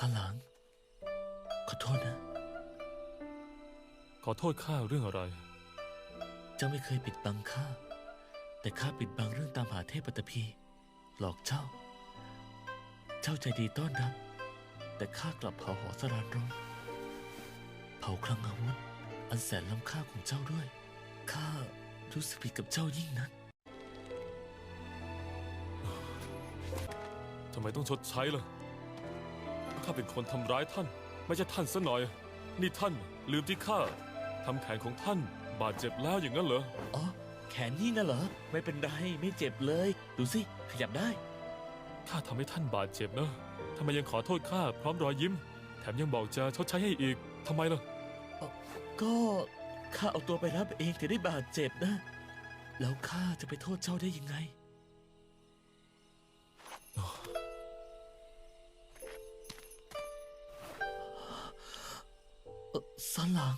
ซาหลัง ขอโทษนะ ขอโทษข้าเรื่องอะไร เจ้าไม่เคยปิดบังข้า แต่ข้าปิดบังเรื่องตามหาเทพปัตตภีหลอกเจ้า เจ้าใจดีต้อนรับ แต่ข้ากลับเผาหอสรานรมเผาคลังอาวุธ อันแสนล้ำค่าของเจ้าด้วย ข้ารู้สึกผิดกับเจ้ายิ่งนักทำไมต้องชดใช้ล่ะาเป็นคนทำร้ายท่าน ไม่ใช่ท่านซะหน่อย นี่ท่านลืมที่ข้าทำแขนของท่านบาดเจ็บแล้วอย่างนั้นเหรอ อ๋อ แขนนี่น่ะเหรอ ไม่เป็นไร ไม่เจ็บเลย ดูสิ ขยับได้ ข้าทำให้ท่านบาดเจ็บนะทำไมยังขอโทษข้าพร้อมรอยยิ้ม แถมยังบอกจะชดใช้ให้อีกทำไมล่ะ ก็ข้าเอาตัวไปรับเองถึงได้บาดเจ็บนะ แล้วข้าจะไปโทษเจ้าได้ยังไง เอ่อสันหลัง